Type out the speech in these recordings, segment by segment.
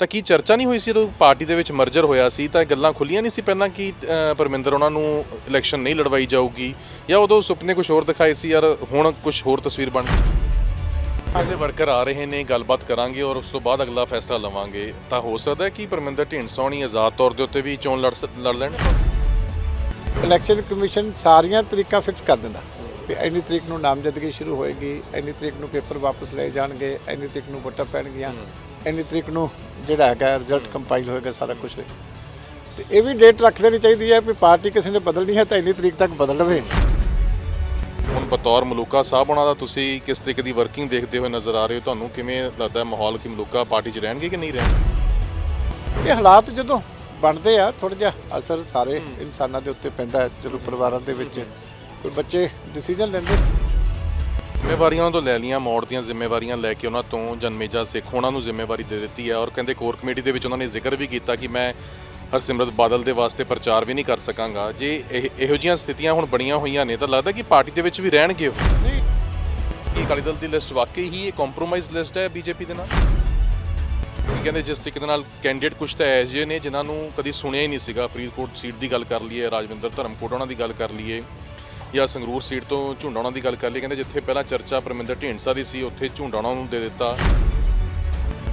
ਤਾਂ ਕੀ ਚਰਚਾ ਨਹੀਂ ਹੋਈ ਸੀ ਜਦੋਂ ਪਾਰਟੀ ਦੇ ਵਿੱਚ ਮਰਜਰ ਹੋਇਆ ਸੀ? ਤਾਂ ਇਹ ਗੱਲਾਂ ਖੁੱਲੀਆਂ ਨਹੀਂ ਸੀ ਪਹਿਲਾਂ ਕਿ ਅ, ਪਰਮਿੰਦਰ ਉਹਨਾਂ ਨੂੰ ਇਲੈਕਸ਼ਨ ਨਹੀਂ ਲੜਵਾਈ ਜਾਊਗੀ ਜਾਂ ਉਦੋਂ ਸੁਪਨੇ ਕੁਝ ਹੋਰ ਦਿਖਾਏ ਸੀ ਯਾਰ ਹੁਣ ਕੁਝ ਹੋਰ ਤਸਵੀਰ ਬਣ ਗਈ? ਅਗਲੇ ਵਰਕਰ ਆ ਰਹੇ ਨੇ ਗੱਲਬਾਤ ਕਰਾਂਗੇ ਔਰ ਉਸ ਤੋਂ ਬਾਅਦ ਅਗਲਾ ਫੈਸਲਾ ਲਵਾਂਗੇ। ਤਾਂ ਹੋ ਸਕਦਾ ਹੈ ਕਿ ਪਰਮਿੰਦਰ ਢੀਂਡਸਾ ਹੋਣੀ ਆਜ਼ਾਦ ਤੌਰ ਦੇ ਉੱਤੇ ਵੀ ਚੋਣ ਲੜ ਸ- ਲੜ ਲੈਣ? ਇਲੈਕਸ਼ਨ ਕਮਿਸ਼ਨ ਸਾਰੀਆਂ ਤਰੀਕਾਂ ਫਿਕਸ ਕਰ ਦਿੰਦਾ। ਵੀ ਇੰਨੀ ਤਰੀਕ ਨੂੰ ਨਾਮਜ਼ਦਗੀ ਸ਼ੁਰੂ ਹੋਏਗੀ ਇੰਨੀ ਤਰੀਕ ਨੂੰ ਪੇਪਰ ਵਾਪਸ ਲਏ ਜਾਣਗੇ ਇੰਨੀ ਤਰੀਕ ਨੂੰ ਵੋਟਾਂ ਪੈਣਗੀਆਂ। ਇੰਨੀ ਤਰੀਕ ਨੂੰ ਜਿਹੜਾ ਹੈਗਾ ਰਿਜ਼ਲਟ ਕੰਪਾਈਲ ਹੋਏਗਾ ਸਾਰਾ ਕੁਝ ਤੇ ਇਹ ਵੀ ਡੇਟ ਰੱਖ ਲੈਣੀ ਚਾਹੀਦੀ ਹੈ ਵੀ ਪਾਰਟੀ ਕਿਸੇ ਨੇ ਬਦਲਣੀ ਹੈ ਤਾਂ ਇੰਨੀ ਤਰੀਕ ਤੱਕ ਬਦਲ ਲਵੇ। ਹੁਣ ਬਤੌਰ ਮਲੂਕਾ ਸਾਹਿਬ ਉਹਨਾਂ ਦਾ ਤੁਸੀਂ ਕਿਸ ਤਰੀਕੇ ਦੀ ਵਰਕਿੰਗ ਦੇਖਦੇ ਹੋਏ ਨਜ਼ਰ ਆ ਰਹੇ ਹੋ? ਤੁਹਾਨੂੰ ਕਿਵੇਂ ਲੱਗਦਾ ਹੈ ਮਾਹੌਲ ਕਿ ਮਲੂਕਾ ਪਾਰਟੀ 'ਚ ਰਹਿਣਗੇ ਕਿ ਨਹੀਂ ਰਹਿਣਗੇ? ਇਹ ਹਾਲਾਤ ਜਦੋਂ ਬਣਦੇ ਆ ਥੋੜਾ ਜਿਹਾ ਅਸਰ ਸਾਰੇ ਇਨਸਾਨਾਂ ਦੇ ਉੱਤੇ ਪੈਂਦਾ ਹੈ ਜਦੋਂ ਪਰਿਵਾਰਾਂ ਦੇ ਵਿੱਚ ਕੋਈ ਬੱਚੇ ਡਿਸੀਜਨ ਲੈਂਦੇ। ਜ਼ਿੰਮੇਵਾਰੀਆਂ ਉਹਨਾਂ ਤੋਂ ਲੈ ਲੀਆਂ ਮੌੜ ਦੀਆਂ ਜ਼ਿੰਮੇਵਾਰੀਆਂ ਲੈ ਕੇ ਉਹਨਾਂ ਤੋਂ ਜਨਮੇਜਾ ਸਿੱਖ ਉਹਨਾਂ ਨੂੰ ਜ਼ਿੰਮੇਵਾਰੀ ਦੇ ਦਿੱਤੀ ਹੈ ਔਰ ਕਹਿੰਦੇ ਕੋਰ ਕਮੇਟੀ ਦੇ ਵਿੱਚ ਉਹਨਾਂ ਨੇ ਜ਼ਿਕਰ ਵੀ ਕੀਤਾ ਕਿ ਮੈਂ ਹਰਸਿਮਰਤ ਬਾਦਲ ਦੇ ਵਾਸਤੇ ਪ੍ਰਚਾਰ ਵੀ ਨਹੀਂ ਕਰ ਸਕਾਂਗਾ। ਜੇ ਇਹ ਇਹੋ ਜਿਹੀਆਂ ਸਥਿਤੀਆਂ ਹੁਣ ਬਣੀਆਂ ਹੋਈਆਂ ਨੇ, ਤਾਂ ਲੱਗਦਾ ਕਿ ਪਾਰਟੀ ਦੇ ਵਿੱਚ ਵੀ ਰਹਿਣਗੇ ਨਹੀਂ। ਕੀ ਅਕਾਲੀ ਦਲ ਦੀ ਲਿਸਟ ਵਾਕਈ ਹੀ ਇਹ ਕੰਪਰੋਮਾਈਜ਼ ਲਿਸਟ ਹੈ ਬੀਜੇਪੀ ਦੇ ਨਾਲ। ਕਹਿੰਦੇ, ਜਿਸ ਤਰੀਕੇ ਦੇ ਨਾਲ ਕੈਂਡੀਡੇਟ ਕੁਝ ਤਾਂ ਐਸੇ ਜਿਹੇ ਨੇ ਜਿਨ੍ਹਾਂ ਨੂੰ ਕਦੀ ਸੁਣਿਆ ਹੀ ਨਹੀਂ ਸੀਗਾ। ਫਰੀਦਕੋਟ ਸੀਟ ਦੀ ਗੱਲ ਕਰ ਲਈਏ, ਰਾਜਵਿੰਦਰ ਧਰਮਕੋਟ ਉਹਨਾਂ ਦੀ ਗੱਲ ਕਰ ਲਈਏ। ਜਾਂ ਸੰਗਰੂਰ ਸੀਟ ਤੋਂ ਝੁੰਡਾ ਉਹਨਾਂ ਦੀ ਗੱਲ ਕਰ ਲਈ, ਕਹਿੰਦੇ ਜਿੱਥੇ ਪਹਿਲਾਂ ਚਰਚਾ ਪਰਮਿੰਦਰ ਢੀਂਡਸਾ ਦੀ ਸੀ, ਉੱਥੇ ਝੁੰਡਾ ਉਹਨਾਂ ਨੂੰ ਦੇ ਦਿੱਤਾ।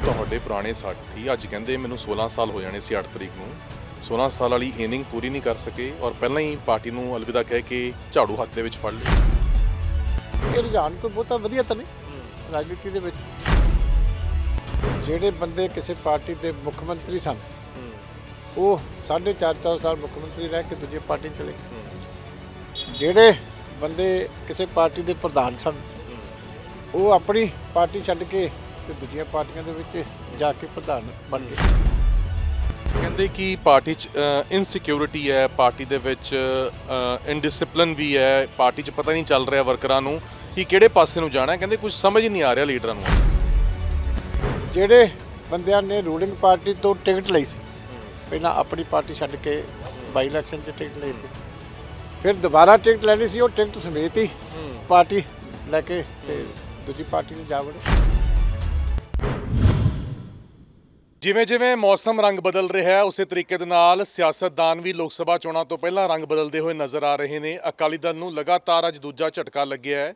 ਤੁਹਾਡੇ ਪੁਰਾਣੇ ਸਾਥੀ ਅੱਜ ਕਹਿੰਦੇ ਮੈਨੂੰ 16 ਸਾਲ ਹੋ ਜਾਣੇ ਸੀ 8 ਤਰੀਕ ਨੂੰ। 16 ਸਾਲ ਵਾਲੀ ਇਨਿੰਗ ਪੂਰੀ ਨਹੀਂ ਕਰ ਸਕੇ ਔਰ ਪਹਿਲਾਂ ਹੀ ਪਾਰਟੀ ਨੂੰ ਅਲਵਿਦਾ ਕਹਿ ਕੇ ਝਾੜੂ ਹੱਥ ਦੇ ਵਿੱਚ ਫੜ ਲਿਆ। ਇਹ ਰੁਝਾਨ ਕੋਈ ਬਹੁਤਾ ਵਧੀਆ ਤਾਂ ਨਹੀਂ, ਰਾਜਨੀਤੀ ਦੇ ਵਿੱਚ। ਜਿਹੜੇ ਬੰਦੇ ਕਿਸੇ ਪਾਰਟੀ ਦੇ ਮੁੱਖ ਮੰਤਰੀ ਸਨ, ਉਹ ਸਾਢੇ ਚਾਰ ਚਾਰ ਸਾਲ ਮੁੱਖ ਮੰਤਰੀ ਰਹਿ ਕੇ ਦੂਜੀ ਪਾਰਟੀ ਚਲੇ ਗਏ। ਜਿਹੜੇ ਬੰਦੇ ਕਿਸੇ ਪਾਰਟੀ ਦੇ ਪ੍ਰਧਾਨ ਸਨ ਉਹ ਆਪਣੀ ਪਾਰਟੀ ਛੱਡ ਕੇ ਤੇ ਦੂਜੀਆਂ ਪਾਰਟੀਆਂ ਦੇ ਵਿੱਚ ਜਾ ਕੇ ਪ੍ਰਧਾਨ ਬਣ ਗਏ। ਕਹਿੰਦੇ ਕਿ ਪਾਰਟੀ 'ਚ ਇਨਸਿਕਿਉਰਿਟੀ ਹੈ ਪਾਰਟੀ ਦੇ ਵਿੱਚ ਇਨਡਿਸਪਲਿਨ ਵੀ ਹੈ ਪਾਰਟੀ 'ਚ ਪਤਾ ਨਹੀਂ ਚੱਲ ਰਿਹਾ ਵਰਕਰਾਂ ਨੂੰ ਕਿ ਕਿਹੜੇ ਪਾਸੇ ਨੂੰ ਜਾਣਾ ਹੈ। ਕਹਿੰਦੇ ਕੁਝ ਸਮਝ ਹੀ ਨਹੀਂ ਆ ਰਿਹਾ ਲੀਡਰਾਂ ਨੂੰ। ਜਿਹੜੇ ਬੰਦਿਆਂ ਨੇ ਰੂਲਿੰਗ ਪਾਰਟੀ ਤੋਂ ਟਿਕਟ ਲਈ ਸੀ ਪਹਿਲਾਂ ਆਪਣੀ ਪਾਰਟੀ ਛੱਡ ਕੇ ਬਾਈ ਇਲੈਕਸ਼ਨ 'ਚ ਟਿਕਟ ਲਈ ਸੀ। ਫਿਰ ਦੁਬਾਰਾ ਟਿਕਟ ਲੈਣੀ ਸੀ ਉਹ ਟਿਕਟ ਸਮੇਤ ਹੀ ਪਾਰਟੀ ਲੈ ਕੇ ਤੇ ਦੂਜੀ ਪਾਰਟੀ 'ਚ ਜਾ ਵੜੇ। ਜਿਵੇਂ ਜਿਵੇਂ ਮੌਸਮ ਰੰਗ ਬਦਲ ਰਿਹਾ ਹੈ ਉਸੇ ਤਰੀਕੇ ਦੇ ਨਾਲ ਸਿਆਸਤਦਾਨ ਵੀ ਲੋਕ ਸਭਾ ਚੋਣਾਂ ਤੋਂ ਪਹਿਲਾਂ ਰੰਗ ਬਦਲਦੇ ਹੋਏ ਨਜ਼ਰ ਆ ਰਹੇ ਨੇ। ਅਕਾਲੀ ਦਲ ਨੂੰ ਲਗਾਤਾਰ ਅੱਜ ਦੂਜਾ ਝਟਕਾ ਲੱਗਿਆ ਹੈ।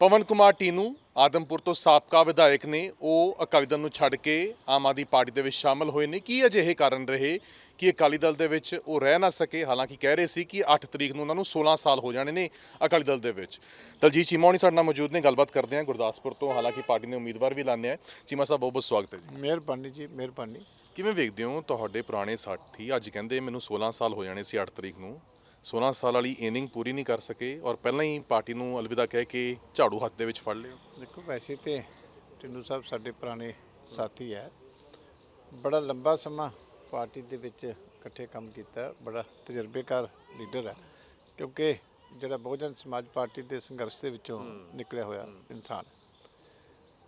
ਪਵਨ ਕੁਮਾਰ ਟੀਨੂ ਆਦਮਪੁਰ ਤੋਂ ਸਾਬਕਾ ਵਿਧਾਇਕ ਨੇ ਉਹ ਅਕਾਲੀ ਦਲ ਨੂੰ ਛੱਡ ਕੇ ਆਮ ਆਦਮੀ ਪਾਰਟੀ ਦੇ ਵਿੱਚ ਸ਼ਾਮਲ ਹੋਏ ਨੇ। ਕੀ ਅਜਿਹੇ ਕਾਰਨ ਰਹੇ ਕਿ ਅਕਾਲੀ ਦਲ ਦੇ ਵਿੱਚ ਉਹ ਰਹਿ ਨਾ ਸਕੇ? ਹਾਲਾਂਕਿ ਕਹਿ ਰਹੇ ਸੀ ਕਿ 8 ਤਰੀਕ ਨੂੰ ਉਹਨਾਂ ਨੂੰ 16 ਸਾਲ ਹੋ ਜਾਣੇ ਨੇ ਅਕਾਲੀ ਦਲ ਦੇ ਵਿੱਚ। ਦਲਜੀਤ ਚੀਮਾ ਹੋਣੀ ਸਾਡੇ ਨਾਲ ਮੌਜੂਦ ਨੇ ਗੱਲਬਾਤ ਕਰਦੇ ਹਾਂ ਗੁਰਦਾਸਪੁਰ ਤੋਂ। ਹਾਲਾਂਕਿ ਪਾਰਟੀ ਨੇ ਉਮੀਦਵਾਰ ਵੀ ਲਾਣੇ ਆ ਚੀਮਾ ਸਾਹਿਬ ਬਹੁਤ ਬਹੁਤ ਸਵਾਗਤ ਹੈ ਜੀ। ਮਿਹਰਬਾਨੀ ਜੀ ਮਿਹਰਬਾਨੀ। ਕਿਵੇਂ ਵੇਖਦੇ ਹੋ ਤੁਹਾਡੇ ਪੁਰਾਣੇ ਸਾਥੀ? ਅੱਜ ਕਹਿੰਦੇ ਮੈਨੂੰ 16 ਸਾਲ ਹੋ ਜਾਣੇ ਸੀ 8 ਤਰੀਕ ਨੂੰ। 16 ਸਾਲ ਵਾਲੀ ਇਨਿੰਗ ਪੂਰੀ ਨਹੀਂ ਕਰ ਸਕੇ ਔਰ ਪਹਿਲਾਂ ਹੀ ਪਾਰਟੀ ਨੂੰ ਅਲਵਿਦਾ ਕਹਿ ਕੇ ਝਾੜੂ ਹੱਥ ਦੇ ਵਿੱਚ ਫੜ ਲਿਓ ਦੇਖੋ ਵੈਸੇ ਤੇ ਟਿੰਨੂ ਸਾਹਿਬ ਸਾਡੇ ਪੁਰਾਣੇ ਸਾਥੀ ਹੈ। ਬੜਾ ਲੰਬਾ ਸਮਾਂ ਪਾਰਟੀ ਦੇ ਵਿੱਚ ਇਕੱਠੇ ਕੰਮ ਕੀਤਾ ਬੜਾ ਤਜਰਬੇਕਾਰ ਲੀਡਰ ਹੈ ਕਿਉਂਕਿ ਜਿਹੜਾ ਬਹੁਜਨ ਸਮਾਜ ਪਾਰਟੀ ਦੇ ਸੰਘਰਸ਼ ਦੇ ਵਿੱਚੋਂ ਨਿਕਲਿਆ ਹੋਇਆ ਇਨਸਾਨ।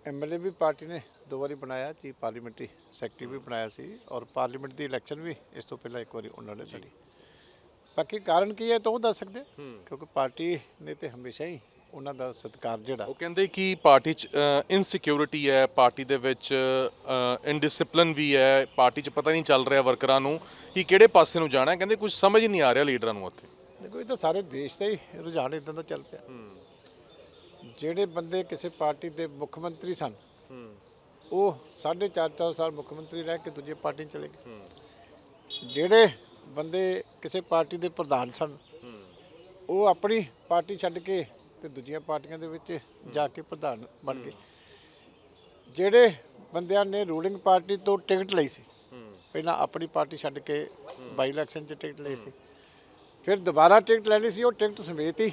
ਐਮਐਲਏ ਵੀ ਪਾਰਟੀ ਨੇ ਦੋ ਵਾਰੀ ਬਣਾਇਆ ਜੀ ਪਾਰਲੀਮੈਂਟਰੀ ਸੈਕਟਰੀ ਵੀ ਬਣਾਇਆ ਸੀ ਔਰ ਪਾਰਲੀਮੈਂਟ ਦੀ ਇਲੈਕਸ਼ਨ ਵੀ ਇਸ ਤੋਂ ਪਹਿਲਾਂ ਇੱਕ ਵਾਰੀ ਉਹਨਾਂ ਨੇ ਲੜੀ। ਬਾਕੀ ਕਾਰਨ ਕੀ ਹੈ ਤਾਂ ਉਹ ਦੱਸ ਸਕਦੇ। ਕਿਉਂਕਿ ਪਾਰਟੀ ਨੇ ਤੇ ਹਮੇਸ਼ਾ ਹੀ ਉਹਨਾਂ ਦਾ ਸਤਿਕਾਰ ਜਿਹੜਾ। ਉਹ ਕਹਿੰਦੇ ਕਿ ਪਾਰਟੀ 'ਚ ਇਨਸਿਕਿਉਰਿਟੀ ਹੈ ਪਾਰਟੀ ਦੇ ਵਿੱਚ ਇਨਡਿਸਪਲਿਨ ਵੀ ਹੈ ਪਾਰਟੀ 'ਚ ਪਤਾ ਨਹੀਂ ਚੱਲ ਰਿਹਾ ਵਰਕਰਾਂ ਨੂੰ ਕਿ ਕਿਹੜੇ ਪਾਸੇ ਨੂੰ ਜਾਣਾ ਹੈ। ਕਹਿੰਦੇ ਕੁਝ ਸਮਝ ਹੀ ਨਹੀਂ ਆ ਰਿਹਾ ਲੀਡਰਾਂ ਨੂੰ ਉੱਥੇ। ਦੇਖੋ ਇਹ ਤਾਂ ਸਾਰੇ ਦੇਸ਼ ਦਾ ਹੀ ਰੁਝਾਨ ਇਦਾਂ ਦਾ ਚੱਲ ਪਿਆ। ਜਿਹੜੇ ਬੰਦੇ ਕਿਸੇ ਪਾਰਟੀ ਦੇ ਮੁੱਖ ਮੰਤਰੀ ਸਨ ਉਹ ਸਾਢੇ ਚਾਰ ਚਾਰ ਸਾਲ ਮੁੱਖ ਮੰਤਰੀ ਰਹਿ ਕੇ ਦੂਜੀ ਪਾਰਟੀ ਚਲੇ ਗਏ। ਜਿਹੜੇ ਬੰਦੇ ਕਿਸੇ ਪਾਰਟੀ ਦੇ ਪ੍ਰਧਾਨ ਸਨ। ਉਹ ਆਪਣੀ ਪਾਰਟੀ ਛੱਡ ਕੇ ਤੇ ਦੂਜੀਆਂ ਪਾਰਟੀਆਂ ਦੇ ਵਿੱਚ ਜਾ ਕੇ ਪ੍ਰਧਾਨ ਬਣ ਗਏ। ਜਿਹੜੇ ਬੰਦਿਆਂ ਨੇ ਰੂਲਿੰਗ ਪਾਰਟੀ ਤੋਂ ਟਿਕਟ ਲਈ ਸੀ, ਪਹਿਲਾਂ ਆਪਣੀ ਪਾਰਟੀ ਛੱਡ ਕੇ ਬਾਈ ਇਲੈਕਸ਼ਨ 'ਚ ਟਿਕਟ ਲਈ ਸੀ। ਫਿਰ ਦੁਬਾਰਾ ਟਿਕਟ ਲੈਣੀ ਸੀ, ਉਹ ਟਿਕਟ ਸਮੇਤ ਹੀ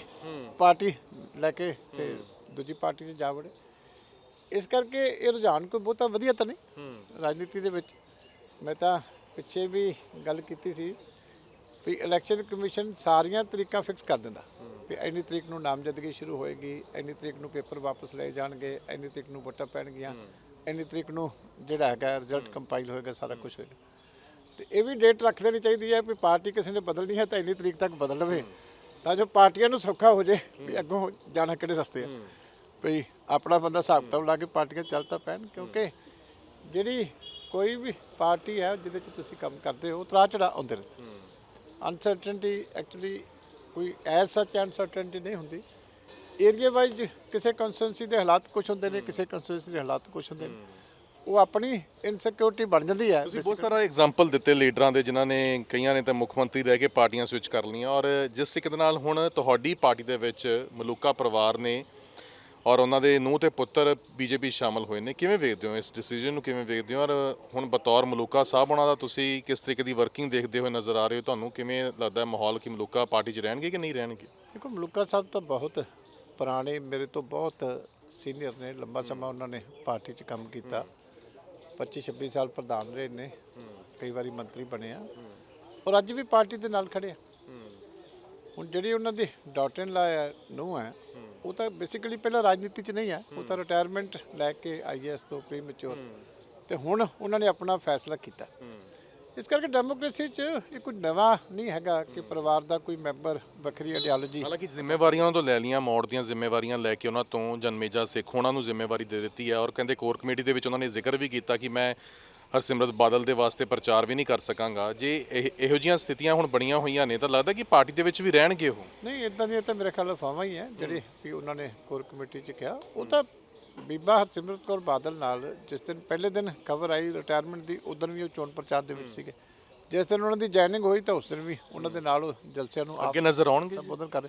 ਪਾਰਟੀ ਲੈ ਕੇ ਤੇ ਦੂਜੀ ਪਾਰਟੀ 'ਚ ਜਾ ਵੜੇ। ਇਸ ਕਰਕੇ ਇਹ ਰੁਝਾਨ ਕੋਈ ਬਹੁਤਾ ਵਧੀਆ ਤਾਂ ਨਹੀਂ, ਰਾਜਨੀਤੀ ਦੇ ਵਿੱਚ। ਮੈਂ ਤਾਂ ਪਿੱਛੇ ਵੀ ਗੱਲ ਕੀਤੀ ਸੀ ਵੀ ਇਲੈਕਸ਼ਨ ਕਮਿਸ਼ਨ ਸਾਰੀਆਂ ਤਰੀਕਾਂ ਫਿਕਸ ਕਰ ਦਿੰਦਾ। ਵੀ ਇੰਨੀ ਤਰੀਕ ਨੂੰ ਨਾਮਜ਼ਦਗੀ ਸ਼ੁਰੂ ਹੋਏਗੀ ਇੰਨੀ ਤਰੀਕ ਨੂੰ ਪੇਪਰ ਵਾਪਸ ਲਏ ਜਾਣਗੇ ਇੰਨੀ ਤਰੀਕ ਨੂੰ ਵੋਟਾਂ ਪੈਣਗੀਆਂ ਇੰਨੀ ਤਰੀਕ ਨੂੰ ਜਿਹੜਾ ਹੈਗਾ ਰਿਜ਼ਲਟ ਕੰਪਾਈਲ ਹੋਏਗਾ ਸਾਰਾ ਕੁਝ ਹੋਏਗਾ। ਤੇ ਇਹ ਵੀ ਡੇਟ ਰੱਖ ਦੇਣੀ ਚਾਹੀਦੀ ਹੈ ਵੀ ਪਾਰਟੀ ਕਿਸੇ ਨੇ ਬਦਲਣੀ ਹੈ ਤਾਂ ਇੰਨੀ ਤਰੀਕ ਤੱਕ ਬਦਲ ਲਵੇ। ਤਾਂ ਜੋ ਪਾਰਟੀਆਂ ਨੂੰ ਸੌਖਾ ਹੋ ਜੇ ਵੀ ਅੱਗੋਂ ਜਾਣਾ ਕਿਹੜੇ ਰਸਤੇ ਆ। ਭਈ ਆਪਣਾ ਬੰਦਾ ਹਿਸਾਬ ਕਿਤਾਬ ਲਾ ਕੇ ਪਾਰਟੀਆਂ ਚੱਲ ਤਾਂ ਪੈਣ ਕਿਉਂਕਿ ਜਿਹੜੀ ਕੋਈ ਵੀ ਪਾਰਟੀ ਹੈ ਜਿਹਦੇ ਚ ਤੁਸੀਂ ਕੰਮ ਕਰਦੇ ਹੋ ਉਤਰਾ ਚੜਾ ਆਉਂਦੇ ਰਹਿੰਦੇ। ਅਨਸਰਟਨਟੀ ਐਕਚੁਅਲੀ ਕੋਈ ਐਸ ਸੱਚ ਅਨਸਰਟਨਟੀ ਨਹੀਂ ਹੁੰਦੀ। ਏਰੀਆ ਵਾਈਜ਼ ਕਿਸੇ ਕੰਸਟੀਟਿਊਂਸੀ ਦੇ ਹਾਲਾਤ ਕੁਝ ਹੁੰਦੇ ਨੇ ਕਿਸੇ ਕੰਸਟੀਟਿਊਂਸੀ ਦੇ ਹਾਲਾਤ ਕੁਝ ਹੁੰਦੇ ਨੇ। ਉਹ ਆਪਣੀ ਇਨਸਿਕਿਉਰਿਟੀ ਬਣ ਜਾਂਦੀ ਹੈ ਤੁਸੀਂ ਬਹੁਤ ਸਾਰਾ ਐਗਜ਼ਾਮਪਲ ਦਿੱਤੇ ਲੀਡਰਾਂ ਦੇ ਜਿਨ੍ਹਾਂ ਨੇ ਕਈਆਂ ਨੇ ਤਾਂ ਮੁੱਖ ਮੰਤਰੀ ਰਹਿ ਕੇ ਪਾਰਟੀਆਂ ਸਵਿਚ ਕਰ ਲਈਆਂ। ਔਰ ਜਿਸ ਤਰੀਕੇ ਦੇ ਨਾਲ ਹੁਣ ਤੁਹਾਡੀ ਪਾਰਟੀ ਦੇ ਵਿੱਚ ਮਲੂਕਾ ਪਰਿਵਾਰ ਨੇ ਔਰ ਉਹਨਾਂ ਦੇ ਨੂੰਹ ਤੇ ਪੁੱਤਰ ਬੀਜੇਪੀ ਸ਼ਾਮਲ ਹੋਏ ਨੇ। ਕਿਵੇਂ ਵੇਖਦੇ ਹੋ ਇਸ ਡਿਸੀਜਨ ਨੂੰ ਕਿਵੇਂ ਵੇਖਦੇ ਹੋ? ਔਰ ਹੁਣ ਬਤੌਰ ਮਲੂਕਾ ਸਾਹਿਬ ਉਹਨਾਂ ਦਾ ਤੁਸੀਂ ਕਿਸ ਤਰੀਕੇ ਦੀ ਵਰਕਿੰਗ ਦੇਖਦੇ ਹੋਏ ਨਜ਼ਰ ਆ ਰਹੇ ਹੋ? ਤੁਹਾਨੂੰ ਕਿਵੇਂ ਲੱਗਦਾ ਹੈ ਮਾਹੌਲ ਕਿ ਮਲੂਕਾ ਪਾਰਟੀ 'ਚ ਰਹਿਣਗੇ ਕਿ ਨਹੀਂ ਰਹਿਣਗੇ? ਦੇਖੋ ਮਲੂਕਾ ਸਾਹਿਬ ਤਾਂ ਬਹੁਤ ਪੁਰਾਣੇ ਮੇਰੇ ਤੋਂ ਬਹੁਤ ਸੀਨੀਅਰ ਨੇ। ਲੰਬਾ ਸਮਾਂ ਉਹਨਾਂ ਨੇ ਪਾਰਟੀ 'ਚ ਕੰਮ ਕੀਤਾ। 25 26 ਸਾਲ ਪ੍ਰਧਾਨ ਰਹੇ ਨੇ। ਕਈ ਵਾਰੀ ਮੰਤਰੀ ਬਣੇ ਆ। ਔਰ ਅੱਜ ਵੀ ਪਾਰਟੀ ਦੇ ਨਾਲ ਖੜੇ ਆ। ਹੁਣ ਜਿਹੜੀ ਉਹਨਾਂ ਦੀ ਡਾਟਰ ਇਨ ਲਾ ਨੂੰ ਹੈ ਉਹ ਤਾਂ ਬੇਸਿਕਲੀ ਪਹਿਲਾਂ ਰਾਜਨੀਤੀ 'ਚ ਨਹੀਂ ਹੈ, ਉਹ ਤਾਂ ਰਿਟਾਇਰਮੈਂਟ ਲੈ ਕੇ ਆਈਐਸ ਤੋਂ ਪ੍ਰੀ ਮੈਚੁਰ ਤੇ ਹੁਣ ਉਹਨਾਂ ਨੇ ਆਪਣਾ ਫੈਸਲਾ ਕੀਤਾ। ਇਸ ਕਰਕੇ ਡੈਮੋਕ੍ਰੇਸੀ 'ਚ ਇਹ ਕੋਈ ਨਵਾਂ ਨਹੀਂ ਹੈਗਾ ਕਿ ਪਰਿਵਾਰ ਦਾ ਕੋਈ ਮੈਂਬਰ ਵੱਖਰੀ ਆਈਡੀਓਲੋਜੀ ਹਾਲਾਂਕਿ ਜ਼ਿੰਮੇਵਾਰੀਆਂ ਉਹਨਾਂ ਤੋਂ ਲੈ ਲੀਆਂ ਮੋੜ ਦੀਆਂ ਜ਼ਿੰਮੇਵਾਰੀਆਂ ਲੈ ਕੇ ਉਹਨਾਂ ਤੋਂ ਜਨਮੇਜਾ ਸਿੱਖ, ਉਹਨਾਂ ਨੂੰ ਜ਼ਿੰਮੇਵਾਰੀ ਦੇ ਦਿੱਤੀ ਹੈ। ਔਰ ਕਹਿੰਦੇ ਕੋਰ ਕਮੇਟੀ ਦੇ ਵਿੱਚ ਉਹਨਾਂ ਨੇ ਜ਼ਿਕਰ ਵੀ ਕੀਤਾ ਕਿ ਮੈਂ ਹਰਸਿਮਰਤ ਬਾਦਲ ਦੇ ਵਾਸਤੇ ਪ੍ਰਚਾਰ ਵੀ ਨਹੀਂ ਕਰ ਸਕਾਂਗਾ। ਜੇ ਇਹ- ਇਹੋ ਜਿਹੀਆਂ ਸਥਿਤੀਆਂ ਹੁਣ ਬਣੀਆਂ ਹੋਈਆਂ ਨੇ ਤਾਂ ਲੱਗਦਾ ਕਿ ਪਾਰਟੀ ਦੇ ਵਿੱਚ ਵੀ ਰਹਿਣਗੇ ਉਹ। ਨਹੀਂ ਇਦਾਂ ਦੀਆਂ ਤਾਂ ਮੇਰੇ ਖਿਆਲ ਅਫਵਾਹਾਂ ਹੀ ਹੈ ਜਿਹੜੇ ਵੀ ਉਹਨਾਂ ਨੇ ਕੋਰ ਕਮੇਟੀ 'ਚ ਕਿਹਾ। ਉਹ ਤਾਂ ਬੀਬਾ ਹਰਸਿਮਰਤ ਕੌਰ ਬਾਦਲ ਨਾਲ ਜਿਸ ਦਿਨ ਪਹਿਲੇ ਦਿਨ ਖਬਰ ਆਈ ਰਿਟਾਇਰਮੈਂਟ ਦੀ ਉਦੋਂ ਵੀ ਉਹ ਚੋਣ ਪ੍ਰਚਾਰ ਦੇ ਵਿੱਚ ਸੀਗੇ। ਜਿਸ ਦਿਨ ਉਹਨਾਂ ਦੀ ਜੁਆਇਨਿੰਗ ਹੋਈ ਤਾਂ ਉਸ ਦਿਨ ਵੀ ਉਹਨਾਂ ਦੇ ਨਾਲ ਉਹ ਜਲਸਿਆਂ ਨੂੰ ਆਪ ਅੱਗੇ ਨਜ਼ਰ ਆਉਣਗੇ? ਸੰਬੋਧਨ ਕਰ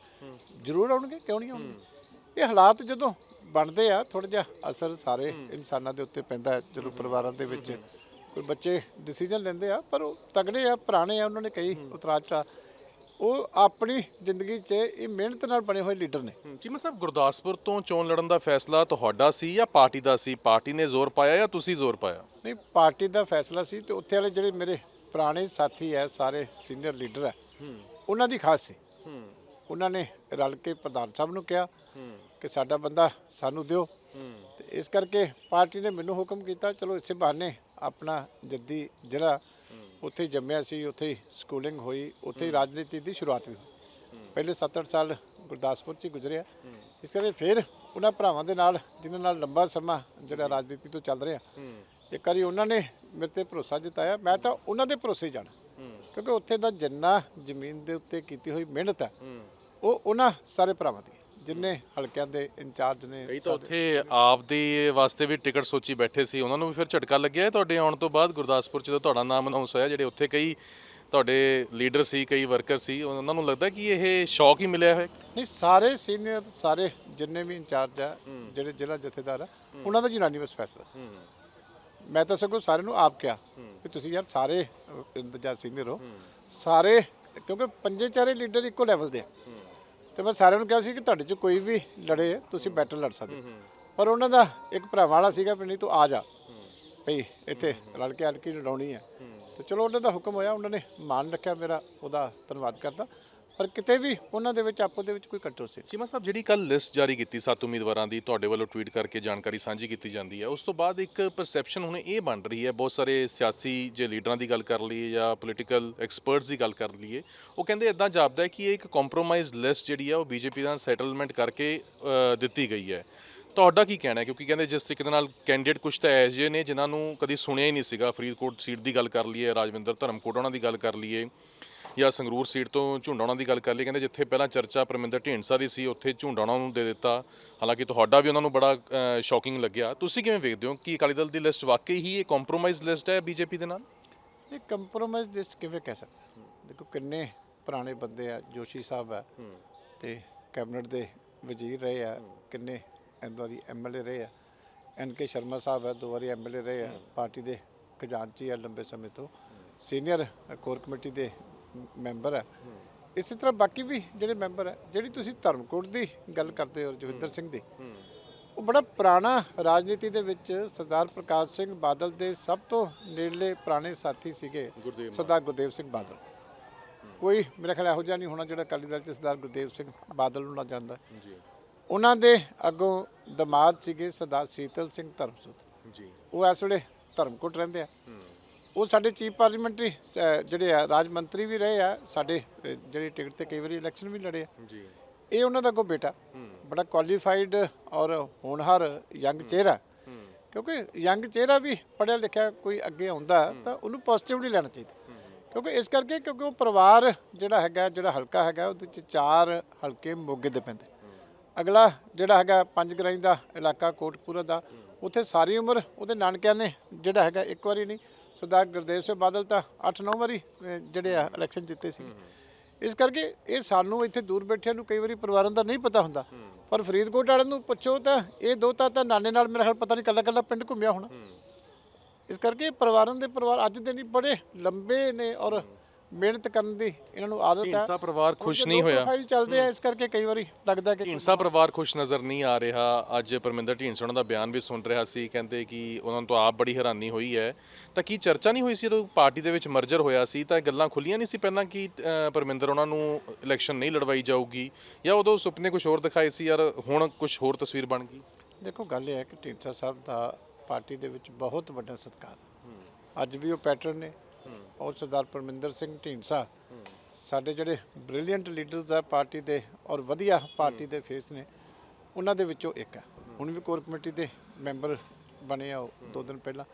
ਜ਼ਰੂਰ ਆਉਣਗੇ ਕਿਉਂ ਨਹੀਂ ਆਉਣਗੇ? ਇਹ ਹਾਲਾਤ ਜਦੋਂ ਬਣਦੇ ਆ ਥੋੜਾ ਜਿਹਾ ਅਸਰ ਸਾਰੇ ਇਨਸਾਨਾਂ ਦੇ ਉੱਤੇ ਪੈਂਦਾ ਹੈ ਜਦੋਂ ਪਰਿਵਾਰਾਂ ਦੇ ਵਿੱਚ ਕੋਈ ਬੱਚੇ ਡਿਸੀਜਨ ਲੈਂਦੇ ਆ ਪਰ ਉਹ ਤਗੜੇ ਆ ਪੁਰਾਣੇ ਆ ਉਹਨਾਂ ਨੇ ਕਈ ਉਤਰਾ ਚੜਾ ਉਹ ਆਪਣੀ ਜ਼ਿੰਦਗੀ 'ਚ ਇਹ ਮਿਹਨਤ ਨਾਲ ਬਣੇ ਹੋਏ ਲੀਡਰ ਨੇ। ਚੀਮਾ ਸਾਹਿਬ ਗੁਰਦਾਸਪੁਰ ਤੋਂ ਚੋਣ ਲੜਨ ਦਾ ਫੈਸਲਾ ਤੁਹਾਡਾ ਸੀ ਜਾਂ ਪਾਰਟੀ ਦਾ ਸੀ? ਪਾਰਟੀ ਨੇ ਜ਼ੋਰ ਪਾਇਆ ਜਾਂ ਤੁਸੀਂ ਜ਼ੋਰ ਪਾਇਆ? ਨਹੀਂ ਪਾਰਟੀ ਦਾ ਫੈਸਲਾ ਸੀ ਤੇ ਉੱਥੇ ਵਾਲੇ ਜਿਹੜੇ ਮੇਰੇ ਪੁਰਾਣੇ ਸਾਥੀ ਐ ਸਾਰੇ ਸੀਨੀਅਰ ਲੀਡਰ ਐ ਉਹਨਾਂ ਦੀ ਖਾਸ ਸੀ। ਉਹਨਾਂ ਨੇ ਰਲ ਕੇ ਪ੍ਰਧਾਨ ਸਾਹਿਬ ਨੂੰ ਕਿਹਾ ਕਿ ਸਾਡਾ ਬੰਦਾ ਸਾਨੂੰ ਦਿਓ। ਤੇ ਇਸ ਕਰਕੇ ਪਾਰਟੀ ਨੇ ਮੈਨੂੰ ਹੁਕਮ ਕੀਤਾ ਚਲੋ ਇਸੇ ਬਹਾਨੇ ਆਪਣਾ ਜੱਦੀ ਜ਼ਿਲ੍ਹਾ ਉੱਥੇ ਜੰਮਿਆ ਸੀ ਉੱਥੇ ਸਕੂਲਿੰਗ ਹੋਈ ਉੱਥੇ ਹੀ ਰਾਜਨੀਤੀ ਦੀ ਸ਼ੁਰੂਆਤ ਵੀ ਹੋਈ। ਪਹਿਲੇ 7-8 ਸਾਲ ਗੁਰਦਾਸਪੁਰ 'ਚ ਹੀ ਗੁਜ਼ਰਿਆ। ਇਸ ਕਰਕੇ ਫਿਰ ਉਹਨਾਂ ਭਰਾਵਾਂ ਦੇ ਨਾਲ ਜਿਨ੍ਹਾਂ ਨਾਲ ਲੰਬਾ ਸਮਾਂ ਜਿਹੜਾ ਰਾਜਨੀਤੀ ਤੋਂ ਚੱਲ ਰਿਹਾ ਇੱਕ ਵਾਰੀ ਉਹਨਾਂ ਨੇ ਮੇਰੇ ਤੇ ਭਰੋਸਾ ਜਤਾਇਆ। ਮੈਂ ਤਾਂ ਉਹਨਾਂ ਦੇ ਭਰੋਸੇ ਜਾਣਾ। ਕਿਉਂਕਿ ਉੱਥੇ ਦਾ ਜਿੰਨਾ ਜ਼ਮੀਨ ਦੇ ਉੱਤੇ ਕੀਤੀ ਹੋਈ ਮਿਹਨਤ ਹੈ ਉਹ ਉਹਨਾਂ ਸਾਰੇ ਭਰਾਵਾਂ ਦੀ ਜਿੰਨੇ ਹਲਕਿਆਂ ਦੇ ਇੰਚਾਰਜ ਨੇ ਕਈ ਤਾਂ ਉੱਥੇ ਆਪ ਦੇ ਵਾਸਤੇ ਵੀ ਟਿਕਟ ਸੋਚੀ ਬੈਠੇ ਸੀ। ਉਹਨਾਂ ਨੂੰ ਵੀ ਫਿਰ ਝਟਕਾ ਲੱਗਿਆ। ਤੁਹਾਡੇ ਆਉਣ ਤੋਂ ਬਾਅਦ ਗੁਰਦਾਸਪੁਰ ਚ ਤੁਹਾਡਾ ਨਾਮ ਅਨਾਉਂਸ ਹੋਇਆ ਜਿਹੜੇ ਉੱਥੇ ਕਈ ਤੁਹਾਡੇ ਲੀਡਰ ਸੀ ਕਈ ਵਰਕਰ ਸੀ ਉਹਨਾਂ ਨੂੰ ਲੱਗਦਾ ਕਿ ਇਹ ਸ਼ੌਕ ਹੀ ਮਿਲਿਆ ਹੋਇਆ? ਨਹੀਂ ਸਾਰੇ ਸੀਨੀਅਰ ਸਾਰੇ ਜਿੰਨੇ ਵੀ ਇੰਚਾਰਜ ਆ ਜਿਹੜੇ ਜ਼ਿਲ੍ਹਾ ਜਥੇਦਾਰ ਆ ਉਹਨਾਂ ਦਾ ਯੂਨਾਨੀਮਸ ਫੈਸਲਾ। ਸੀ ਮੈਂ ਤਾਂ ਸਗੋਂ ਸਾਰਿਆਂ ਨੂੰ ਆਪ ਕਿਹਾ ਕਿ ਤੁਸੀਂ ਯਾਰ ਸਾਰੇ ਇੰਤਜ਼ਾਰ ਸੀਨੀਅਰ ਹੋ। ਸਾਰੇ ਕਿਉਂਕਿ ਪੰਜੇ ਚਾਰੇ ਲੀਡਰ ਇੱਕੋ ਲੈਵਲ ਦੇ ਆ। ਤੇ ਮੈਂ ਸਾਰਿਆਂ ਨੂੰ ਕਿਹਾ ਸੀ ਕਿ ਤੁਹਾਡੇ ਚ ਕੋਈ ਵੀ ਲੜੇ ਤੁਸੀਂ ਬੈਟਲ ਲੜ ਸਕਦੇ। ਹੋ। ਪਰ ਉਹਨਾਂ ਦਾ ਇੱਕ ਭਰਾ ਵਾਲਾ ਸੀਗਾ ਵੀ ਨਹੀਂ ਤੂੰ ਆ ਜਾ। ਭਈ ਇੱਥੇ ਰਲ ਕੇ ਹਲਕੀ ਲੜਾਉਣੀ ਹੈ। ਤੇ ਚਲੋ ਉਹਨਾਂ ਦਾ ਹੁਕਮ ਹੋਇਆ, ਉਹਨਾਂ ਨੇ ਮਾਨ ਰੱਖਿਆ ਮੇਰਾ, ਉਹਦਾ ਧੰਨਵਾਦ ਕਰਦਾ। ਪਰ ਕਿਤੇ ਵੀ ਉਹਨਾਂ ਦੇ ਵਿੱਚ, ਆਪੋ ਦੇ ਵਿੱਚ ਕੋਈ ਕੰਟਰੋਵਰਸੀ ਨਹੀਂ। ਚੀਮਾ ਸਾਹਿਬ, ਜਿਹੜੀ ਕੱਲ ਲਿਸਟ ਜਾਰੀ ਕੀਤੀ ਸੱਤ ਉਮੀਦਵਾਰਾਂ ਦੀ, ਤੁਹਾਡੇ ਵੱਲੋਂ ਟਵੀਟ ਕਰਕੇ ਜਾਣਕਾਰੀ ਸਾਂਝੀ ਕੀਤੀ ਜਾਂਦੀ ਹੈ। ਉਸ ਤੋਂ ਬਾਅਦ ਇੱਕ ਪਰਸੈਪਸ਼ਨ ਹੁਣ ਇਹ ਬਣ ਰਹੀ ਹੈ, ਬਹੁਤ ਸਾਰੇ ਸਿਆਸੀ ਜੇ ਲੀਡਰਾਂ ਦੀ ਗੱਲ ਕਰ ਲਈਏ ਜਾਂ ਪੋਲੀਟੀਕਲ ਐਕਸਪਰਟਸ ਦੀ ਗੱਲ ਕਰ ਲਈਏ, ਉਹ ਕਹਿੰਦੇ ਇਦਾਂ ਜਾਪਦਾ ਹੈ ਕਿ ਇਹ ਇੱਕ ਕੰਪਰੋਮਾਈਜ਼ ਲਿਸਟ ਜਿਹੜੀ ਹੈ, ਉਹ ਬੀਜੇਪੀ ਨਾਲ ਸੈਟਲਮੈਂਟ ਕਰਕੇ ਦਿੱਤੀ ਗਈ ਹੈ। ਤੁਹਾਡਾ ਕੀ ਕਹਿਣਾ ਹੈ? ਕਿਉਂਕਿ ਕਹਿੰਦੇ ਜਿਸ ਤਰੀਕੇ ਦੇ ਨਾਲ ਕੈਂਡੀਡੇਟ ਕੁਝ ਤਾਂ ਐਸੇ ਜਿਹੇ ਨੇ ਜਿਨ੍ਹਾਂ ਨੂੰ ਕਦੀ ਸੁਣਿਆ ਹੀ ਨਹੀਂ ਸੀਗਾ। ਫਰੀਦਕੋਟ ਸੀਟ ਦੀ ਗੱਲ ਕਰ ਲਈਏ, ਰਾਜਵਿੰਦਰ ਧਰਮਕੋਟ, ਉਹਨਾਂ ਦੀ ਗੱਲ ਕਰ ਲਈਏ। ਜਾਂ ਸੰਗਰੂਰ ਸੀਟ ਤੋਂ ਝੁੰਡਾਣਾ ਦੀ ਗੱਲ ਕਰ ਲਈ ਕਹਿੰਦੇ ਜਿੱਥੇ ਪਹਿਲਾਂ ਚਰਚਾ ਪਰਮਿੰਦਰ ਢੀਂਡਸਾ ਦੀ ਸੀ ਉੱਥੇ ਝੁੰਡਾਣਾ ਨੂੰ ਦੇ ਦਿੱਤਾ। ਹਾਲਾਂਕਿ ਤੁਹਾਡਾ ਵੀ ਉਹਨਾਂ ਨੂੰ ਬੜਾ ਸ਼ੌਕਿੰਗ ਲੱਗਿਆ। ਤੁਸੀਂ ਕਿਵੇਂ ਵੇਖਦੇ ਹੋ ਕਿ ਅਕਾਲੀ ਦਲ ਦੀ ਲਿਸਟ ਵਾਕਈ ਹੀ ਇਹ ਕੰਪਰੋਮਾਈਜ਼ ਲਿਸਟ ਹੈ ਬੀਜੇਪੀ ਦੇ ਨਾਲ? ਇਹ ਕੰਪਰੋਮਾਈਜ਼ ਲਿਸਟ ਕਿਵੇਂ ਕਹਿ ਸਕਦੇ ਦੇਖੋ ਕਿੰਨੇ ਪੁਰਾਣੇ ਬੰਦੇ ਆ ਜੋਸ਼ੀ ਸਾਹਿਬ ਆ ਤੇ ਕੈਬਨਿਟ ਦੇ ਵਜ਼ੀਰ ਰਹੇ ਆ ਕਿੰਨੇ ਇੱਕ ਵਾਰੀ ਐਮਐਲਏ ਰਹੇ ਆ। ਐਨ ਕੇ ਸ਼ਰਮਾ ਸਾਹਿਬ ਆ ਦੋ ਵਾਰੀ ਐਮਐਲਏ ਰਹੇ ਆ ਪਾਰਟੀ ਦੇ ਖਜ਼ਾਨਚੀ ਆ ਲੰਬੇ ਸਮੇਂ ਤੋਂ। ਸੀਨੀਅਰ ਕੋਰ ਕਮੇਟੀ ਦੇ ਮੈਂਬਰ ਆ ਇਸੇ ਤਰ੍ਹਾਂ ਬਾਕੀ ਵੀ ਜਿਹੜੇ ਮੈਂਬਰ ਆ ਜਿਹੜੀ ਤੁਸੀਂ ਧਰਮਕੋਟ ਦੀ ਗੱਲ ਕਰਦੇ ਹੋ ਜਵਿੰਦਰ ਸਿੰਘ ਦੀ ਉਹ ਬੜਾ ਪੁਰਾਣਾ ਰਾਜਨੀਤੀ ਦੇ ਵਿੱਚ ਸਰਦਾਰ ਪ੍ਰਕਾਸ਼ ਸਿੰਘ ਬਾਦਲ ਦੇ ਸਭ ਤੋਂ ਨੇੜਲੇ ਪੁਰਾਣੇ ਸਾਥੀ ਸੀਗੇ ਸਰਦਾਰ ਗੁਰਦੇਵ ਸਿੰਘ ਬਾਦਲ। ਕੋਈ ਮੇਰੇ ਖਿਆਲ ਇਹੋ ਜਿਹਾ ਨਹੀਂ ਹੋਣਾ ਜਿਹੜਾ ਅਕਾਲੀ ਦਲ ਚ ਸਰਦਾਰ ਗੁਰਦੇਵ ਸਿੰਘ ਬਾਦਲ ਨੂੰ ਨਾ ਜਾਣਦਾ ਜੀ। ਉਹਨਾਂ ਦੇ ਅੱਗੋਂ ਦਮਾਦ ਸੀਗੇ ਸਰਦਾਰ ਸੀਤਲ ਸਿੰਘ ਧਰਮਸੋਤ। ਜੀ। ਉਹ ਇਸ ਵੇਲੇ ਧਰਮਕੋਟ ਰਹਿੰਦੇ ਆ। ਉਹ ਸਾਡੇ ਚੀਫ ਪਾਰਲੀਮੈਂਟਰੀ ਜਿਹੜੇ ਆ ਰਾਜ ਮੰਤਰੀ ਵੀ ਰਹੇ ਆ ਸਾਡੇ ਜਿਹੜੇ ਟਿਕਟ ਤੇ ਕਈ ਵਾਰੀ ਇਲੈਕਸ਼ਨ ਵੀ ਲੜੇ ਆ। ਜੀ। ਇਹ ਉਹਨਾਂ ਦਾ ਕੋ ਬੇਟਾ। ਬੜਾ ਕੁਆਲੀਫਾਈਡ ਔਰ ਹੋਣਹਾਰ ਯੰਗ ਚਿਹਰਾ। ਕਿਉਂਕਿ ਯੰਗ ਚਿਹਰਾ ਵੀ ਪੜਿਆ ਲਿਖਿਆ ਕੋਈ ਅੱਗੇ ਆਉਂਦਾ ਤਾਂ ਉਹਨੂੰ ਪੋਜ਼ਿਟਿਵਲੀ ਲੈਣਾ ਚਾਹੀਦਾ। ਕਿਉਂਕਿ ਇਸ ਕਰਕੇ ਕਿਉਂਕਿ ਉਹ ਪਰਿਵਾਰ ਜਿਹੜਾ ਹੈਗਾ ਜਿਹੜਾ ਹਲਕਾ ਹੈਗਾ ਉਹਦੇ ਚ ਚਾਰ ਹਲਕੇ ਮੋਗੇ ਦੇ ਪੈਂਦੇ ਅਗਲਾ ਜਿਹੜਾ ਹੈਗਾ ਪੰਜ ਗਰਾਈ ਦਾ ਇਲਾਕਾ ਕੋਟਪੂਰਾ ਦਾ ਉੱਥੇ ਸਾਰੀ ਉਮਰ ਉਹਦੇ ਨਾਨਕਿਆਂ ਨੇ ਜਿਹੜਾ ਹੈਗਾ ਇੱਕ ਵਾਰੀ ਨਹੀਂ ਸਰਦਾਰ ਗੁਰਦੇਵ ਸਿੰਘ ਬਾਦਲ ਤਾਂ 8-9 ਵਾਰੀ ਜਿਹੜੇ ਆ ਇਲੈਕਸ਼ਨ ਜਿੱਤੇ ਸੀ। ਇਸ ਕਰਕੇ ਇਹ ਸਾਨੂੰ ਇੱਥੇ ਦੂਰ ਬੈਠਿਆਂ ਨੂੰ ਕਈ ਵਾਰੀ ਪਰਿਵਾਰਾਂ ਦਾ ਨਹੀਂ ਪਤਾ ਹੁੰਦਾ। ਪਰ ਫਰੀਦਕੋਟ ਵਾਲਿਆਂ ਨੂੰ ਪੁੱਛੋ ਤਾਂ ਇਹ ਦੋ ਤਾਂ ਤਾਂ ਨਾਨੇ ਨਾਲ ਮੇਰਾ ਖਿਆਲ ਪਤਾ ਨਹੀਂ ਕੱਲਾ ਕੱਲਾ ਪਿੰਡ ਘੁੰਮਿਆ ਹੋਣਾ। ਇਸ ਕਰਕੇ ਪਰਿਵਾਰਾਂ ਦੇ ਪਰਿਵਾਰ ਅੱਜ ਦੇ ਨਹੀਂ ਬੜੇ ਲੰਬੇ ਨੇ ਔਰ ਮਿਹਨਤ ਕਰਨ ਦੀ ਇਹਨਾਂ ਨੂੰ ਆਦਤ ਹੈ। ਢੀਂਡਸਾ ਪਰਿਵਾਰ ਖੁਸ਼ ਨਹੀਂ ਹੋਇਆ। ਪ੍ਰੋਫਾਈਲ ਚੱਲਦੇ ਆ ਇਸ ਕਰਕੇ ਕਈ ਵਾਰੀ ਲੱਗਦਾ ਕਿ ਢੀਂਡਸਾ ਪਰਿਵਾਰ ਖੁਸ਼ ਨਜ਼ਰ ਨਹੀਂ ਆ ਰਿਹਾ। ਅੱਜ ਪਰਮਿੰਦਰ ਢੀਂਡਸਾ ਉਹਨਾਂ ਦਾ ਬਿਆਨ ਵੀ ਸੁਣ ਰਿਹਾ ਸੀ ਕਹਿੰਦੇ ਕਿ ਉਹਨਾਂ ਨੂੰ ਤਾਂ ਆਪ ਬੜੀ ਹੈਰਾਨੀ ਹੋਈ ਹੈ। ਤਾਂ ਕੀ ਚਰਚਾ ਨਹੀਂ ਹੋਈ ਸੀ ਜਦੋਂ ਪਾਰਟੀ ਦੇ ਵਿੱਚ ਮਰਜਰ ਹੋਇਆ ਸੀ? ਤਾਂ ਇਹ ਗੱਲਾਂ ਖੁੱਲੀਆਂ ਨਹੀਂ ਸੀ ਪਹਿਲਾਂ ਕਿ ਅ, ਪਰਮਿੰਦਰ ਉਹਨਾਂ ਨੂੰ ਇਲੈਕਸ਼ਨ ਨਹੀਂ ਲੜਵਾਈ ਜਾਊਗੀ? ਜਾਂ ਉਦੋਂ ਸੁਪਨੇ ਕੁਝ ਹੋਰ ਦਿਖਾਏ ਸੀ ਯਾਰ ਹੁਣ ਕੁਝ ਹੋਰ ਤਸਵੀਰ ਬਣ ਗਈ? ਦੇਖੋ ਗੱਲ ਇਹ ਹੈ ਕਿ ਢੀਂਡਸਾ ਸਾਹਿਬ ਦਾ ਪਾਰਟੀ ਦੇ ਵਿੱਚ ਬਹੁਤ ਵੱਡਾ ਸਤਿਕਾਰ ਅੱਜ ਵੀ ਉਹ ਪੈਟਰਨ ਨੇ ਔਰ ਸਰਦਾਰ ਪਰਮਿੰਦਰ ਸਿੰਘ ਢੀਂਡਸਾ। ਸਾਡੇ ਜਿਹੜੇ ਬ੍ਰਿਲੀਅੰਟ ਲੀਡਰਸ ਆ ਪਾਰਟੀ ਦੇ ਔਰ ਵਧੀਆ ਪਾਰਟੀ ਦੇ ਫੇਸ ਨੇ, ਉਹਨਾਂ ਦੇ ਵਿੱਚੋਂ ਇੱਕ ਆ। ਹੁਣ ਵੀ ਕੋਰ ਕਮੇਟੀ ਦੇ ਮੈਂਬਰ ਬਣੇ ਆ ਉਹ ਦੋ ਦਿਨ ਪਹਿਲਾਂ।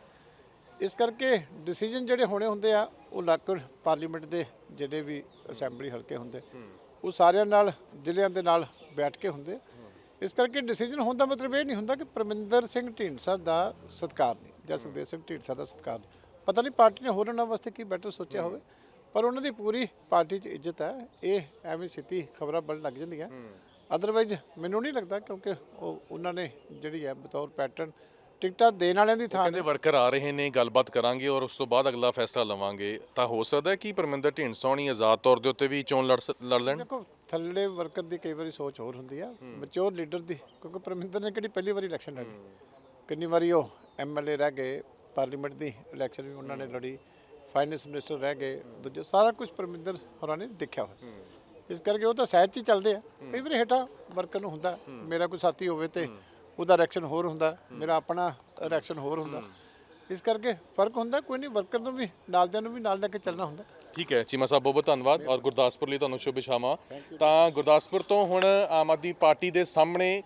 ਇਸ ਕਰਕੇ ਡਿਸੀਜਨ ਜਿਹੜੇ ਹੋਣੇ ਹੁੰਦੇ ਆ, ਉਹ ਲਾਕੜ ਪਾਰਲੀਮੈਂਟ ਦੇ ਜਿਹੜੇ ਵੀ ਅਸੈਂਬਲੀ ਹਲਕੇ ਹੁੰਦੇ, ਉਹ ਸਾਰਿਆਂ ਨਾਲ, ਜ਼ਿਲ੍ਹਿਆਂ ਦੇ ਨਾਲ ਬੈਠ ਕੇ ਹੁੰਦੇ। ਇਸ ਕਰਕੇ ਡਿਸੀਜਨ ਹੋਣ ਦਾ ਮਤਲਬ ਇਹ ਨਹੀਂ ਹੁੰਦਾ ਕਿ ਪਰਮਿੰਦਰ ਸਿੰਘ ਢੀਂਡਸਾ ਦਾ ਸਤਿਕਾਰ ਨਹੀਂ, ਜਾਂ ਸੁਖਦੇਵ ਸਿੰਘ ਢੀਂਡਸਾ ਦਾ ਸਤਿਕਾਰ ਨਹੀਂ। ਪਤਾ ਨਹੀਂ ਪਾਰਟੀ ਨੇ ਹੋਰ ਉਹਨਾਂ ਵਾਸਤੇ ਕੀ ਬੈਟਰ ਸੋਚਿਆ ਹੋਵੇ ਪਰ ਉਹਨਾਂ ਦੀ ਪੂਰੀ ਪਾਰਟੀ 'ਚ ਇੱਜ਼ਤ ਹੈ ਇਹ ਐਵੇਂ ਛੇਤੀ ਖਬਰਾਂ ਬਣ ਲੱਗ ਜਾਂਦੀਆਂ। ਅਦਰਵਾਈਜ਼ ਮੈਨੂੰ ਨਹੀਂ ਲੱਗਦਾ ਕਿਉਂਕਿ ਉਹ ਉਹਨਾਂ ਨੇ ਜਿਹੜੀ ਹੈ ਬਤੌਰ ਪੈਟਰਨ ਟਿਕਟਾਂ ਦੇਣ ਵਾਲਿਆਂ ਦੀ ਥਾਂ ਕਹਿੰਦੇ ਵਰਕਰ ਆ ਰਹੇ ਨੇ ਗੱਲਬਾਤ ਕਰਾਂਗੇ ਔਰ ਉਸ ਤੋਂ ਬਾਅਦ ਅਗਲਾ ਫੈਸਲਾ ਲਵਾਂਗੇ। ਤਾਂ ਹੋ ਸਕਦਾ ਹੈ ਕਿ ਪਰਮਿੰਦਰ ਢੀਂਡਸਾ ਹੋਣੀ ਆਜ਼ਾਦ ਤੌਰ ਦੇ ਉੱਤੇ ਵੀ ਚੋਣ ਲੜ ਲੜ ਲੈਣ? ਦੇਖੋ ਥੱਲੇ ਵਰਕਰ ਦੀ ਕਈ ਵਾਰੀ ਸੋਚ ਹੋਰ ਹੁੰਦੀ ਆ ਮੈਚੁਰ ਲੀਡਰ ਦੀ ਕਿਉਂਕਿ ਪਰਮਿੰਦਰ ਨੇ ਕਿਹੜੀ ਪਹਿਲੀ ਵਾਰੀ ਇਲੈਕਸ਼ਨ ਲੜੀ? ਕਿੰਨੀ ਵਾਰੀ ਉਹ ਐਮਐਲਏ ਰਹਿ ਗਏ ਪਾਰਲੀਮੈਂਟ ਦੀ ਇਲੈਕਸ਼ਨ ਵੀ ਉਹਨਾਂ ਨੇ ਲੜੀ ਫਾਈਨੈਂਸ ਮਿਨਿਸਟਰ ਰਹਿ ਗਏ ਦੂਜੇ ਸਾਰਾ ਕੁਝ ਪਰਮਿੰਦਰ ਹੋਰਾਂ ਨੇ ਦੇਖਿਆ ਹੋਇਆ। ਇਸ ਕਰਕੇ ਉਹ ਤਾਂ ਸਹਿਜ 'ਚ ਹੀ ਚੱਲਦੇ ਆ। ਕਈ ਵਾਰੀ ਹੇਠਾਂ ਵਰਕਰ ਨੂੰ ਹੁੰਦਾ ਮੇਰਾ ਕੋਈ ਸਾਥੀ ਹੋਵੇ ਤੇ ਉਹਦਾ ਰਿਐਕਸ਼ਨ ਹੋਰ ਹੁੰਦਾ ਮੇਰਾ ਆਪਣਾ ਰਿਐਕਸ਼ਨ ਹੋਰ ਹੁੰਦਾ। ਇਸ ਕਰਕੇ ਫ਼ਰਕ ਹੁੰਦਾ ਕੋਈ ਨਹੀਂ ਵਰਕਰ ਨੂੰ ਵੀ ਨਾਲਦਿਆਂ ਨੂੰ ਵੀ ਨਾਲ ਲੈ ਕੇ ਚੱਲਣਾ ਹੁੰਦਾ। ਠੀਕ ਹੈ ਚੀਮਾ ਸਾਹਿਬ ਬਹੁਤ ਬਹੁਤ ਧੰਨਵਾਦ ਔਰ ਗੁਰਦਾਸਪੁਰ ਲਈ ਤੁਹਾਨੂੰ ਸ਼ੁਭ ਇਛਾਵਾਂ ਤਾਂ ਗੁਰਦਾਸਪੁਰ ਤੋਂ ਹੁਣ ਆਮ ਆਦਮੀ ਪਾਰਟੀ ਦੇ ਸਾਹਮਣੇ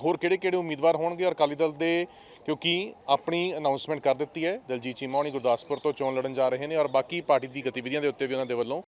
ਹੋਰ ਕਿਹੜੇ ਕਿਹੜੇ ਉਮੀਦਵਾਰ ਹੋਣਗੇ ਔਰ ਅਕਾਲੀ ਦਲ ਦੇ, ਕਿਉਂਕਿ ਆਪਣੀ ਅਨਾਉਂਸਮੈਂਟ ਕਰ ਦਿੱਤੀ ਹੈ। ਦਲਜੀਤ ਚੀਮਾ ਹੋਣੀ ਗੁਰਦਾਸਪੁਰ ਤੋਂ ਚੋਣ ਲੜਨ ਜਾ ਰਹੇ ਨੇ ਔਰ ਬਾਕੀ ਪਾਰਟੀ ਦੀ ਗਤੀਵਿਧੀਆਂ ਦੇ ਉੱਤੇ ਵੀ ਉਹਨਾਂ ਦੇ ਵੱਲੋਂ